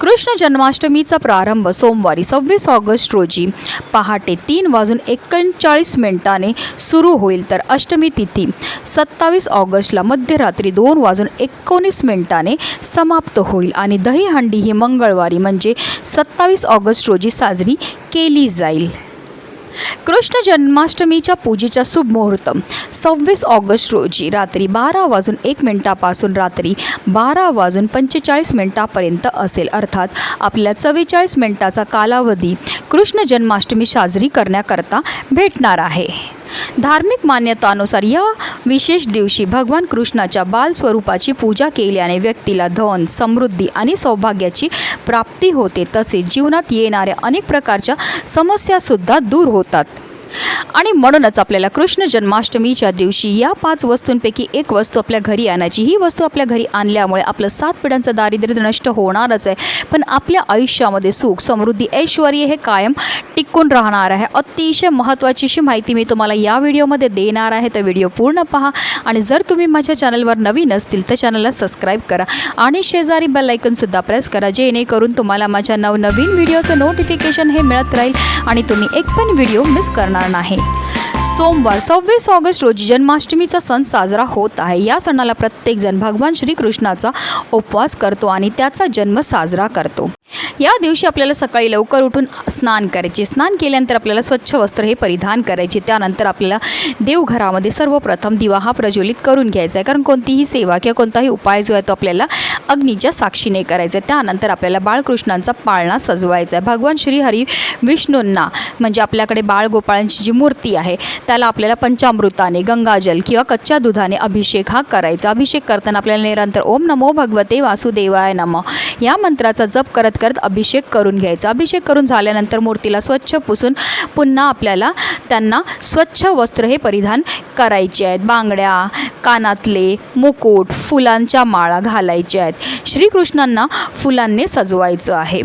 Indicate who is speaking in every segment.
Speaker 1: कृष्ण जन्माष्टमीचा प्रारंभ सोमवारी सव्वीस ऑगस्ट रोजी. पहाटे तीन वाजून एकोणचाळीस मिनिटाने सुरू होईल तर अष्टमी तिथी. सत्तावीस ऑगस्टला मध्यरात्री दोन वाजून एकोणीस मिनिटाने समाप्त होईल आणि दहीहंडी ही मंगळवारी म्हणजे सत्तावीस ऑगस्ट रोजी साजरी केली जाईल. कृष्ण जन्माष्टमीच्या पूजेचा शुभ मुहूर्त सव्वीस ऑगस्ट रोजी रात्री बारा वाजून एक मिनिटापासून रात्री बारा वाजून पंचेचाळीस मिनिटापर्यंत असेल. अर्थात आपल्या चव्वेचाळीस मिनिटाचा कालावधी कृष्ण जन्माष्टमी साजरी करण्याकरता भेटणार आहे. धार्मिक मान्यतानुसार या विशेष दिवशी भगवान कृष्णाच्या बाल स्वरूपाची पूजा केल्याने व्यक्तीला धन समृद्धी आणि सौभाग्याची प्राप्ती होते. तसेच जीवनात येणाऱ्या अनेक प्रकारच्या समस्यासुद्धा दूर होतात. आणि म्हणूनच आपल्याला कृष्ण जन्माष्टमीच्या दिवशी या पाच वस्तूंपैकी एक वस्तू आपल्या घरी आणायची. ही वस्तू आपल्या घरी आणल्यामुळे आपलं सात पिढ्यांचं दारिद्र्य नष्ट होणारच आहे. पण आपल्या आयुष्यामध्ये सुख समृद्धी ऐश्वर हे कायम टिकून राहणार आहे. अतिशय महत्त्वाची अशी माहिती मी तुम्हाला या व्हिडिओमध्ये देणार आहे. तर व्हिडिओ पूर्ण पहा आणि जर तुम्ही माझ्या चॅनलवर नवीन असतील तर चॅनलला सबस्क्राईब करा आणि शेजारी बेल आयकनसुद्धा प्रेस करा जेणेकरून तुम्हाला माझ्या नवनवीन व्हिडिओचं नोटिफिकेशन हे मिळत राहील आणि तुम्ही एक पण व्हिडिओ मिस करणार नाही. सोमवार सव्वीस ऑगस्ट रोजी जन्माष्टमीचा सण साजरा होत आहे. या सणाला प्रत्येकजण भगवान श्रीकृष्णाचा उपवास करतो आणि त्याचा जन्म साजरा करतो. या दिवशी आपल्याला सकाळी लवकर उठून स्नान करायचे. स्नान केल्यानंतर आपल्याला स्वच्छ वस्त्र हे परिधान करायचे. त्यानंतर आपल्याला देवघरामध्ये सर्वप्रथम दिवा हा प्रज्वलित करून घ्यायचा आहे. कारण कोणतीही सेवा किंवा कोणताही उपाय जो आहे तो आपल्याला अग्नीच्या साक्षीने करायचा आहे. त्यानंतर आपल्याला बाळकृष्णांचा पाळणा सजवायचा आहे. भगवान श्रीहरी विष्णूंना म्हणजे आपल्याकडे बाळगोपाळांची जी मूर्ती आहे त्याला आपल्याला पंचामृताने गंगाजल किंवा कच्च्या दुधाने अभिषेक हा करायचा. अभिषेक करताना आपल्याला निरंतर ओम नमो भगवते वासुदेवाय नम या मंत्राचा जप करत करत अभिषेक करून घ्यायचा. अभिषेक करून झाल्यानंतर मूर्तीला स्वच्छ पुसून पुन्हा आपल्याला त्यांना स्वच्छ वस्त्र हे परिधान करायचे आहेत. बांगड्या कानातले मुकुट फुलांच्या माळा घालायच्या आहेत. श्रीकृष्णांना फुलांनी सजवायचं आहे.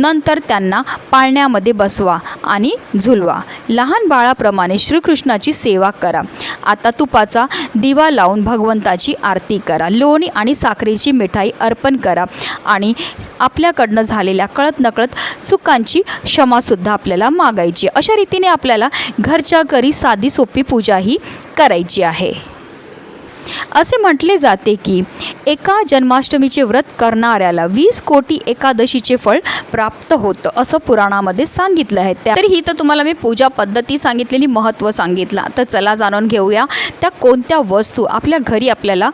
Speaker 1: नंतर त्यांना पाळण्यामध्ये बसवा आणि झुलवा. लहान बाळाप्रमाणे श्रीकृष्णाची सेवा करा. आता तुपाचा दिवा लावून भगवंताची आरती करा. लोणी आणि साखरेची मिठाई अर्पण करा आणि आपल्याकडनं झालेल्या कळत नकळत चुकांची क्षमासुद्धा आपल्याला मागायची. अशा रीतीने आपल्याला घरच्या घरी साधी सोपी पूजाही करायची आहे. असे म्हटले जाते की एका जन्माष्टमीचे व्रत करणाऱ्याला वीस कोटी एकादशीचे फळ प्राप्त होतं असं पुराणामध्ये सांगितलं आहे. त्या- तर ही तर तुम्हाला मी पूजा पद्धती सांगितलेली महत्त्व सांगितलं. तर चला जाणून घेऊया त्या कोणत्या वस्तू आपल्या घरी आपल्याला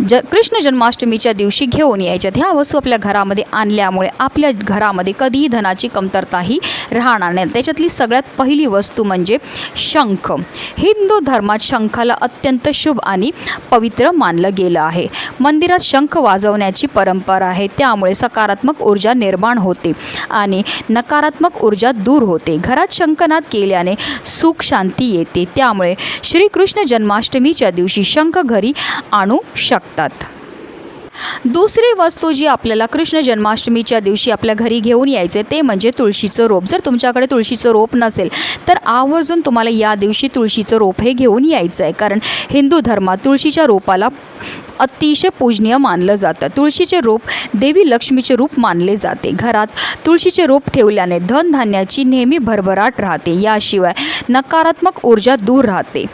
Speaker 1: ज कृष्ण जन्माष्टमीच्या दिवशी घेऊन यायच्यात ह्या वस्तू आपल्या घरामध्ये आणल्यामुळे आपल्या घरामध्ये कधीही धनाची कमतरताही राहणार नाही. त्याच्यातली सगळ्यात पहिली वस्तू म्हणजे शंख. हिंदू धर्मात शंखाला अत्यंत शुभ आणि पवित्र मानलं गेलं आहे. मंदिरात शंख वाजवण्याची परंपरा आहे. त्यामुळे सकारात्मक ऊर्जा निर्माण होते आणि नकारात्मक ऊर्जा दूर होते. घरात शंखनाद केल्याने सुख शांती येते. त्यामुळे श्रीकृष्ण जन्माष्टमीच्या दिवशी शंख घरी आणू शकतात. दुसरी वस्तू जी आपल्याला कृष्ण जन्माष्टमीच्या दिवशी आपल्या घरी घेऊन यायचे ते म्हणजे तुळशीचं रोप. जर तुमच्याकडे तुळशीचं रोप नसेल तर आवर्जून तुम्हाला या दिवशी तुळशीचं रोप हे घेऊन यायचं आहे कारण हिंदू धर्मात तुळशीच्या रोपाला अतिशय पूजनीय मानलं जातं. तुळशीचे रोप देवी लक्ष्मीचे रूप मानले जाते. घरात तुळशीचे रोप ठेवल्याने धनधान्याची नेहमी भरभराट राहते. याशिवाय नकारात्मक ऊर्जा दूर राहते.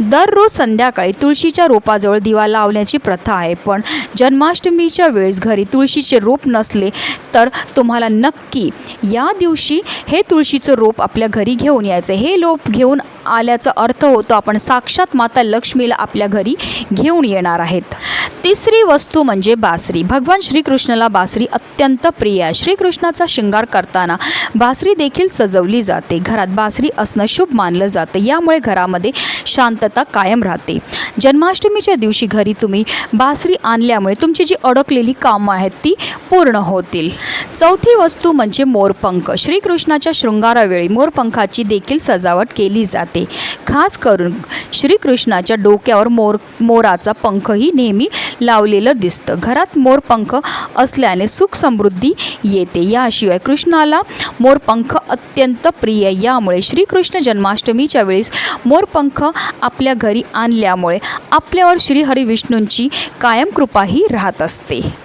Speaker 1: दररोज संध्याकाळी तुळशीच्या रोपाजवळ दिवा लावण्याची प्रथा आहे. पण जन्माष्टमीच्या वेळेस घरी तुळशीचे रोप नसले तर तुम्हाला नक्की या दिवशी हे तुळशीचं रोप आपल्या घरी घेऊन यायचं हे रोप घेऊन आल्याचा अर्थ होतो आपण साक्षात माता लक्ष्मीला आपल्या घरी घेऊन येणार आहेत. तिसरी वस्तू म्हणजे बासरी. भगवान श्रीकृष्णाला बासरी अत्यंत प्रिय आहे. श्रीकृष्णाचा शृंगार करताना बासरी देखील सजवली जाते. घरात बासरी असणं शुभ मानलं जातं. यामुळे घरामध्ये शांतता कायम राहते. जन्माष्टमीच्या दिवशी घरी तुम्ही बासरी आणल्यामुळे तुमची जी अडकलेली कामं आहेत ती पूर्ण होतील. चौथी वस्तू म्हणजे मोरपंख. श्रीकृष्णाच्या शृंगारावेळी मोरपंखाची देखील सजावट केली जाते. खास करून श्रीकृष्णाच्या डोक्यावर मोर मोराचा पंखही नेहमी लावलेलं दिसतं. घरात मोरपंख असल्याने सुख समृद्धी येते. याशिवाय कृष्णाला मोरपंख अत्यंत प्रिय यामुळे श्रीकृष्ण जन्माष्टमीच्या वेळेस मोरपंख आपल्या घरी आणल्यामुळे आपल्यावर श्रीहरी विष्णूंची कायम कृपाही राहत असते.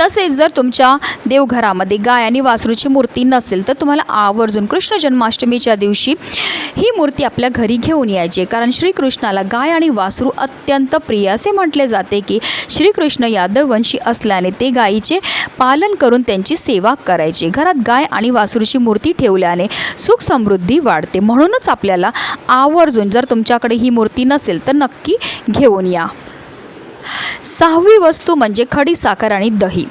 Speaker 1: तसेच जर तुमच्या देवघरामध्ये गाय आणि वासरूची मूर्ती नसेल तर तुम्हाला आवर्जून कृष्ण जन्माष्टमीच्या दिवशी ही मूर्ती आपल्या घरी घेऊन यायची. कारण श्रीकृष्णाला गाय आणि वासरू अत्यंत प्रिय असे म्हटले जाते की श्रीकृष्ण यादववंशी असल्याने ते गायीचे पालन करून त्यांची सेवा करायचे. घरात गाय आणि वासरूची मूर्ती ठेवल्याने सुख समृद्धी वाढते. म्हणूनच आपल्याला आवर्जून जर तुमच्याकडे ही मूर्ती नसेल तर नक्की घेऊन या. सहावी वस्तू म्हणजे खडीसाखर आणि दही.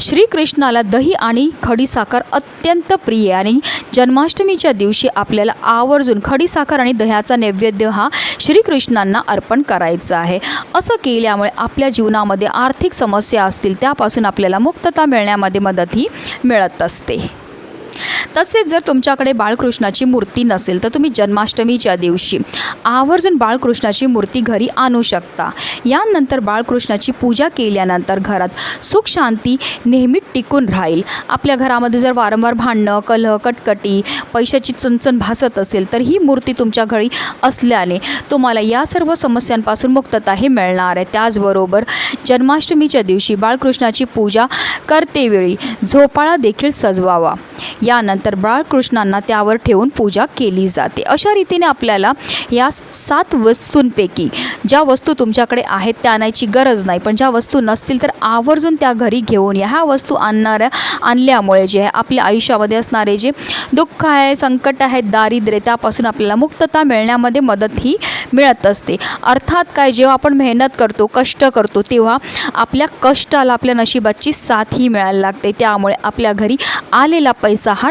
Speaker 1: श्रीकृष्णाला दही आणि खडीसाखर अत्यंत प्रिय आणि जन्माष्टमीच्या दिवशी आपल्याला आवर्जून खडीसाखर आणि दह्याचा नैवेद्य हा श्रीकृष्णांना अर्पण करायचा आहे. असं केल्यामुळे आपल्या जीवनामध्ये आर्थिक समस्या असतील त्यापासून आपल्याला मुक्तता मिळण्यामध्ये मदतही मिळत असते. तसेच जर तुमच्याकडे बाळकृष्णाची मूर्ती नसेल तर तुम्ही जन्माष्टमीच्या दिवशी आवर्जून बाळकृष्णाची मूर्ती घरी आणू शकता. यानंतर बाळकृष्णाची पूजा केल्यानंतर घरात सुख शांती नेहमी टिकून राहील. आपल्या घरामध्ये जर वारंवार भांडणं कलह कटकटी पैशाची चणचण भासत असेल तर ही मूर्ती तुमच्या घरी असल्याने तुम्हाला या सर्व समस्यांपासून मुक्तताही मिळणार आहे. त्याचबरोबर जन्माष्टमीच्या दिवशी बाळकृष्णाची पूजा करतेवेळी झोपाळा देखील सजवावा. यानंतर बाळकृष्णांना त्यावर ठेवून पूजा केली जाते. अशा रीतीने आपल्याला या सात वस्तूंपैकी ज्या वस्तू तुमच्याकडे आहेत त्या आणायची गरज नाही. पण ज्या वस्तू नसतील तर आवर्जून त्या घरी घेऊन या. ह्या वस्तू आणणाऱ्या आणल्यामुळे जे आहे आपल्या आयुष्यामध्ये असणारे जे दुःख आहे संकट आहेत दारिद्र्य त्यापासून आपल्याला मुक्तता मिळण्यामध्ये मदत ही मिळत असते. अर्थात काय जेव्हा आपण मेहनत करतो कष्ट करतो तेव्हा आपल्या कष्टाला आपल्या नशिबाची साथही मिळायला लागते. त्यामुळे आपल्या घरी आलेला पैसा हा